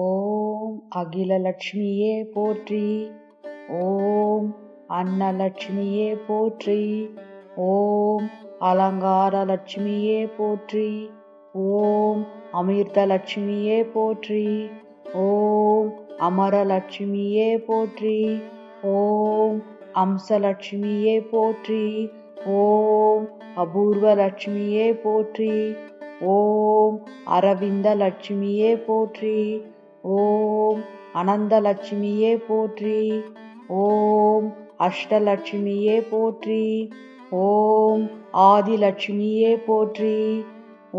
ஓம் அகிலலட்சுமியே போற்றி. ஓம் அன்னலட்சுமியே போற்றி. ஓம் அலங்கார லட்சுமியே போற்றி. ஓம் அமிர்தலட்சுமியே போற்றி. ஓம் அமரலட்சுமியே போற்றி. ஓம் அம்சலட்சுமியே போற்றி. ஓம் அபூர்வலட்சுமியே போற்றி. ஓம் அரவிந்த லட்சுமியே போற்றி. ஓம் அனந்தலட்சுமியே போற்றி ஓம் அஷ்டலட்சுமியே போற்றி ஓம் ஆதிலட்சுமியே போற்றி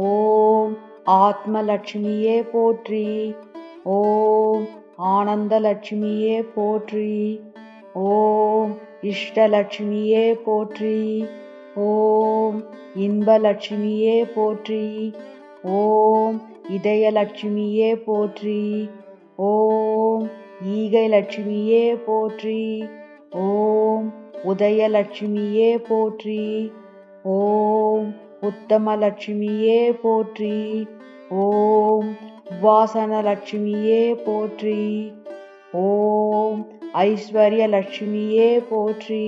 ஓம் ஆத்மலட்சுமியே போற்றி ஓம் ஆனந்தலட்சுமியே போற்றி ஓம் இஷ்டலட்சுமியே போற்றி ஓம் இன்பலட்சுமியே போற்றி ஓம் இதயலட்சுமியே போற்றி ஓம் ஈகை லட்சுமியே போற்றி ஓம் உதயலட்சுமியே போற்றி ஓம் உத்தமலட்சுமியே போற்றி ஓம் வாசனலட்சுமியே போற்றி ஓம் ஐஸ்வர்யலட்சுமியே போற்றி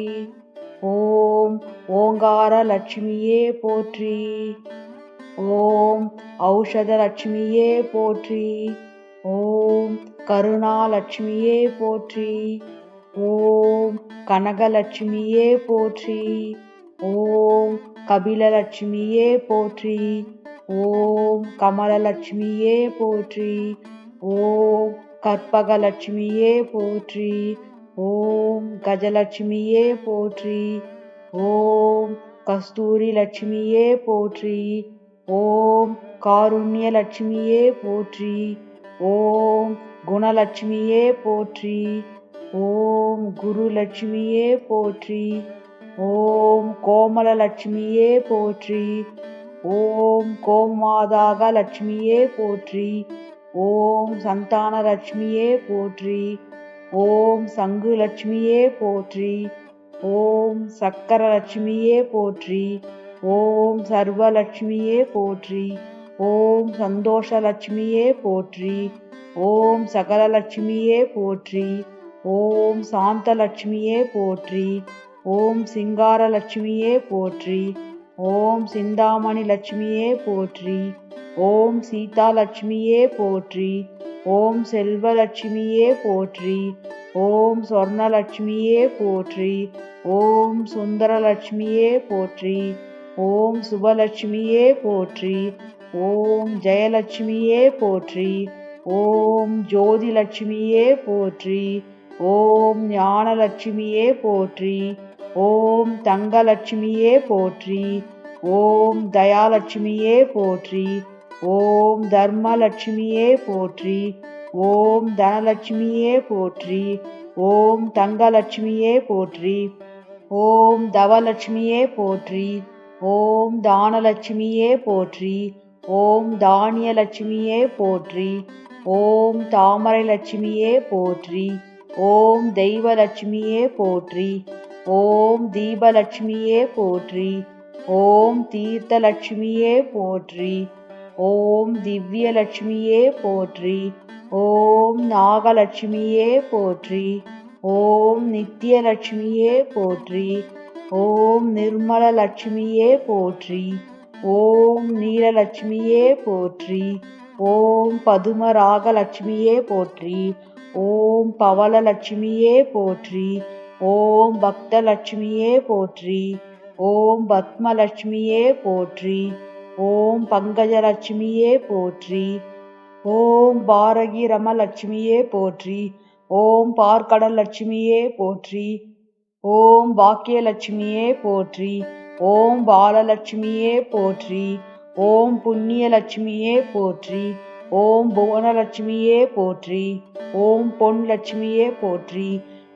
ஓம் ஓங்கார லட்சுமியே போற்றி ஓம் ஔஷத லட்சுமியே போற்றி ஓம் கருணாலட்சுமியே போற்றி. ஓம் கனகலட்சுமியே போற்றி. ஓம் கபிலலட்சுமியே போற்றி. ஓம் கமலலட்சுமியே போற்றி. ஓம் கற்பகலட்சுமியே போற்றி. ஓம் கஜலட்சுமியே போற்றி. ஓம் கஸ்தூரி லட்சுமியே போற்றி. ஓம் காருண்ய லட்சுமியே போற்றி. ஓம் குணலட்சுமியே போற்றி. ஓம் குருலட்சுமியே போற்றி. ஓம் கோமலலட்சுமியே போற்றி. ஓம் கோமாதாக லட்சுமியே போற்றி. ஓம் சந்தான லட்சுமியே போற்றி. ஓம் சங்கு லட்சுமியே போற்றி. ஓம் சக்கரலட்சுமியே போற்றி. ஓம் சர்வலட்சுமியே போற்றி. ஓம் சந்தோஷலட்சுமியே போற்றி. ஓம் சகலலட்சுமியே போற்றி. ஓம் சாந்தலட்சுமியே போற்றி. ஓம் சிங்காரலட்சுமியே போற்றி. ஓம் சிந்தாமணி லட்சுமியே போற்றி. ஓம் சீதாலட்சுமியே போற்றி. ஓம் செல்வலட்சுமியே போற்றி. ஓம் சொர்ணலட்சுமியே போற்றி. ஓம் சுந்தரலட்சுமியே போற்றி. ஓம் சுபலட்சுமியே போற்றி. ஓம் ஜெயலட்சுமியே போற்றி ஓம் ஜோதிலட்சுமியே போற்றி ஓம் ஞானலட்சுமியே போற்றி ஓம் தங்கலட்சுமியே போற்றி ஓம் தயாலட்சுமியே போற்றி ஓம் தர்மலட்சுமியே போற்றி ஓம் தனலட்சுமியே போற்றி ஓம் தங்கலட்சுமியே போற்றி ஓம் தவலட்சுமியே போற்றி ஓம் தானலட்சுமியே போற்றி ஓம் தானிய லட்சுமியே போற்றி ஓம் தாமரை லட்சுமியே போற்றி ஓம் தெய்வலட்சுமியே போற்றி ஓம் தீபலட்சுமியே போற்றி ஓம் தீர்த்தலட்சுமியே போற்றி ஓம் திவ்யலட்சுமியே போற்றி ஓம் நாகலட்சுமியே போற்றி ஓம் நித்யலட்சுமியே போற்றி ஓம் நிர்மலலட்சுமியே போற்றி. ஓம் நீலலட்சுமியே போற்றி. ஓம் பதுமராகலட்சுமியே போற்றி. ஓம் பவளலட்சுமியே போற்றி. ஓம் பக்தலட்சுமியே போற்றி. ஓம் பத்மலட்சுமியே போற்றி. ஓம் பங்கஜலட்சுமியே போற்றி. ஓம் பாரகி ரமலட்சுமியே போற்றி. ஓம் பார்க்கடல் லட்சுமியே போற்றி. ஓம் பாக்கியலட்சுமியே போற்றி. ஓம் பாலலட்சுமியே போற்றி ஓம் புண்ணியலட்சுமியே போற்றி ஓம் புவனலட்சுமியே போற்றி ஓம் பொன் லட்சுமியே போற்றி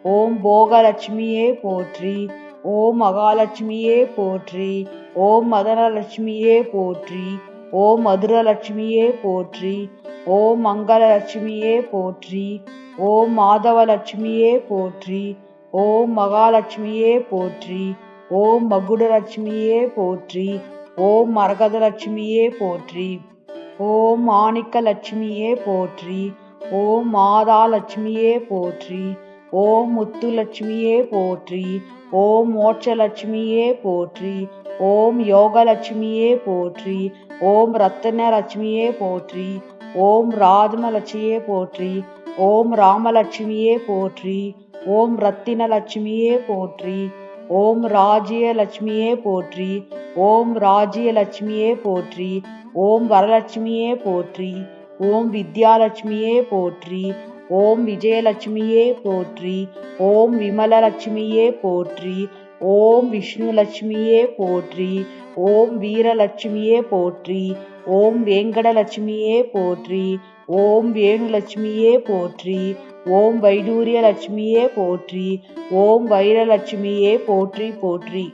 ஓம் போகலட்சுமியே போற்றி ஓம் மகாலட்சுமியே போற்றி ஓம் மதனலட்சுமியே போற்றி ஓம் மதுரலட்சுமியே போற்றி ஓம் மங்களலட்சுமியே போற்றி ஓம் மாதவலட்சுமியே போற்றி ஓம் மகாலட்சுமியே போற்றி ஓம் மகுடலட்சுமியே போற்றி ஓம் மரகதலட்சுமியே போற்றி ஓம் மாணிக்க லட்சுமியே போற்றி ஓம் மாதா லட்சுமியே போற்றி ஓம் முத்துலட்சுமியே போற்றி ஓம் மோட்சலட்சுமியே போற்றி ஓம் யோகலட்சுமியே போற்றி ஓம் ரத்தினலட்சுமியே போற்றி ஓம் ராஜமலட்சுமியே போற்றி ஓம் ராமலட்சுமியே போற்றி ஓம் ரத்தின லட்சுமியே போற்றி ஓம் ராஜ்யலட்சுமியே போற்றி ஓம் ராஜ்யலட்சுமியே போற்றி ஓம் வரலட்சுமியே போற்றி ஓம் வித்யாலட்சுமியே போற்றி ஓம் விஜயலட்சுமியே போற்றி ஓம் விமலலட்சுமியே போற்றி ஓம் விஷ்ணுலட்சுமியே போற்றி ஓம் வீரலட்சுமியே போற்றி ஓம் வேங்கடலட்சுமியே போற்றி ஓம் வேணுலட்சுமியே போற்றி ஓம் வைடூரியலட்சுமியே போற்றி ஓம் வைரலட்சுமியே போற்றி போற்றி.